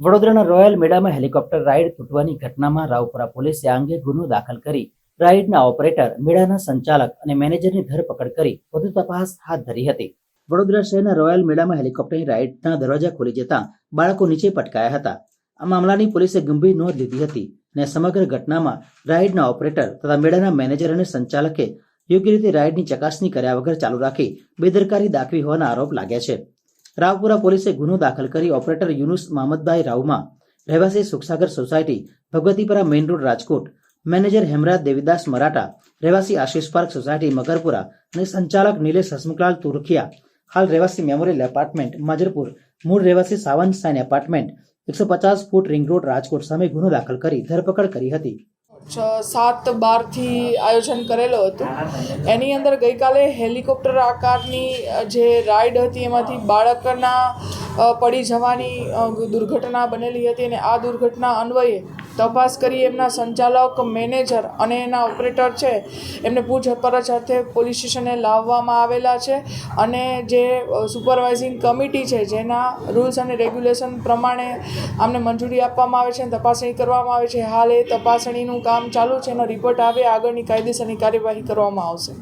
વડોદરાના રોયલ મેળામાં helicopter ride તૂટવાની ઘટનામાં રાવપુરા પોલીસે આ અંગે ગુનો દાખલ કરી રાઇડના ઓપરેટર, મેળાના સંચાલક અને મેનેજરની ધરપકડ કરી વધુ તપાસ હાથ ધરી હતી. વડોદરા શહેરના રોયલ મેળામાં હેલિકોપ્ટરની રાઇડના દરવાજા ખોલી જતા બાળકો નીચે પટકાયા હતા. આ મામલાની પોલીસે ગંભીર નોંધ લીધી હતી અને સમગ્ર ઘટનામાં રાઇડના ઓપરેટર તથા મેળાના મેનેજર અને સંચાલકે યોગ્ય રીતે રાઇડની ચકાસણી કર્યા વગર ચાલુ રાખી બેદરકારી દાખવી હોવાના આરોપ લાગ્યા છે. રાવપુરા પોલીસે ગુનો દાખલ કરી ઓપરેટર યુનુસ મહમદભાઈ રાવમાં રહેવાસી Sukhsagar society Bhagvatipara main road Rajkot manager Hemraj Devidas Maratha, રહેવાસી આશીષ પાર્ક સોસાયટી મકરપુરા અને સંચાલક નિલેશ હસમુખલાલ તુરખિયા, હાલ રહેવાસી મેમોરિયલ એપાર્ટમેન્ટ માજરપુર, મૂળ રહેવાસી સાવંત સાઇન એપાર્ટમેન્ટ એકસો પચાસ ફૂટ રિંગ રોડ રાજકોટ સામે ગુનો દાખલ કરી ધરપકડ કરી હતી. છ, સાત, બારથી આયોજન કરેલો હતું. એની અંદર ગઈકાલે હેલિકોપ્ટર આકારની જે રાઈડ હતી એમાંથી બાળકના પડી જવાની દુર્ઘટના બનેલી હતી અને આ દુર્ઘટના અન્વયે તપાસ કરી એમના સંચાલક, મેનેજર અને એના ઓપરેટર છે, એમને પૂછપરછ અર્થે પોલીસ સ્ટેશને લાવવામાં આવેલા છે અને જે સુપરવાઇઝિંગ કમિટી છે, જેના રૂલ્સ અને રેગ્યુલેશન પ્રમાણે આમને મંજૂરી આપવામાં આવે છે અને તપાસણી કરવામાં આવે છે. હાલ એ તપાસણીનું કામ ચાલુ છે. એનો રિપોર્ટ આવે, આગળની કાયદેસરની કાર્યવાહી કરવામાં આવશે.